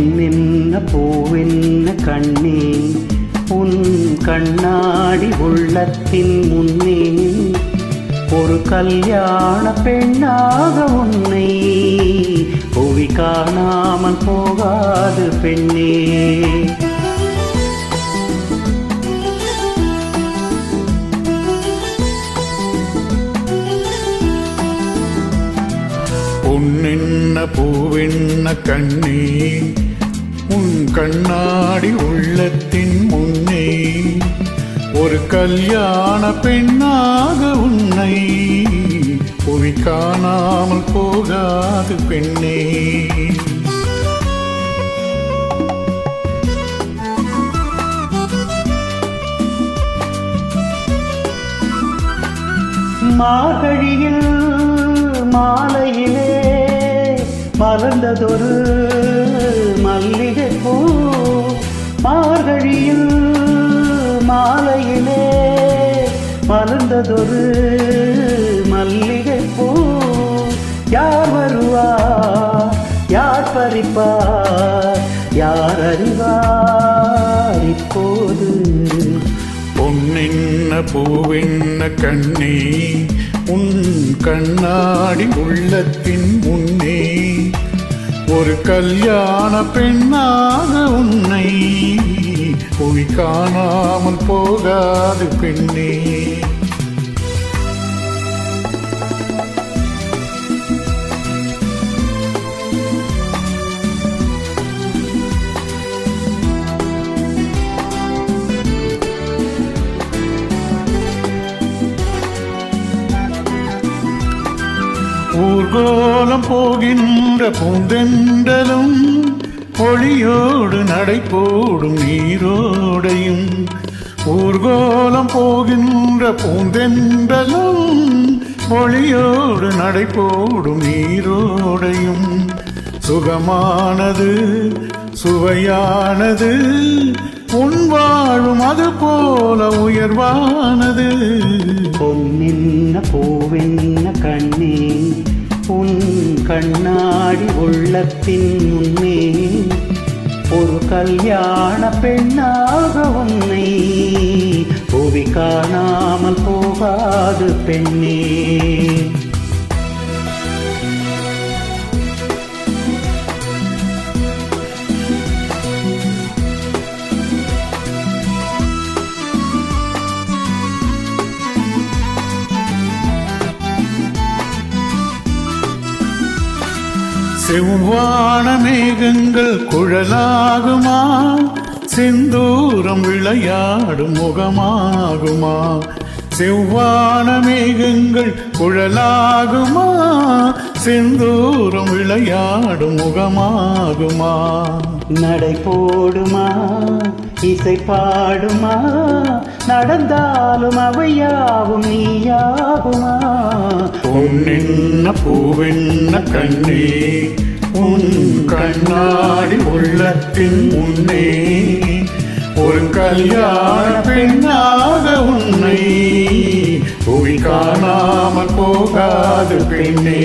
பூவென்ன கண்ணே? உன் கண்ணாடி உள்ளத்தின் முன்னே ஒரு கல்யாண பெண்ணாக உன்னை புவி காணாமல் போகாது பெண்ணே. பொன்னென்ன பூவென்ன கண்ணே? உன் கண்ணாடி உள்ளத்தின் முன்னே ஒரு கல்யாண பெண்ணாக உன்னை புவி காணாமல் போகாது பெண்ணே. மார்கழியில் மாலையிலே மலர்ந்ததொரு மல்லிகை பூ மார்கழியில் மாலையிலே மலர்ந்ததொரு மல்லிகை பூ. யார் வருவா? யார் பறிப்பார்? யார் அறிவார் இப்போது? பொன்னென்ன பூவென்ன கண்ணே உன் கண்ணாடி உள்ளத்தின் முன்னே ஒரு கல்யாண பெண்ணாக உன்னை பொய் காணாமல் போகாது பெண்ணே. ஊர்கோலம் போகின்ற பூந்தெண்டலும் ஒளியோடு நடை போடும் நீரோடையும். ஊர்கோலம் போகின்ற பூந்தெண்டலும் ஒளியோடு நடை போடும் நீரோடையும். சுகமானது சுவையானது உன் வாழும் அது போல உயர்வானது. கண்ணாடி உள்ளத்தின் முன்னே ஒரு கல்யாண பெண்ணாக உன்னை புவி காணாமல் போகாது பெண்ணே. செவ்வான மேகங்கள் குழலாகுமா? செந்தூரம் விளையாடும் முகமாகுமா? செவ்வான மேகங்கள் குழலாகுமா? செந்தூரம் விளையாடும் முகமாகுமா? நடை போடுமா? இசை பாடுமா? நடந்தாலும் அவையாவும் நீயாகுமா? பொன்னென்ன பூவென்ன கண்ணே உன் கண்ணாடி உள்ளத்தின் முன்னே ஒரு கல்யாண பெண்ணாக உன்னை புவி காணாமல் போகாது பெண்ணே.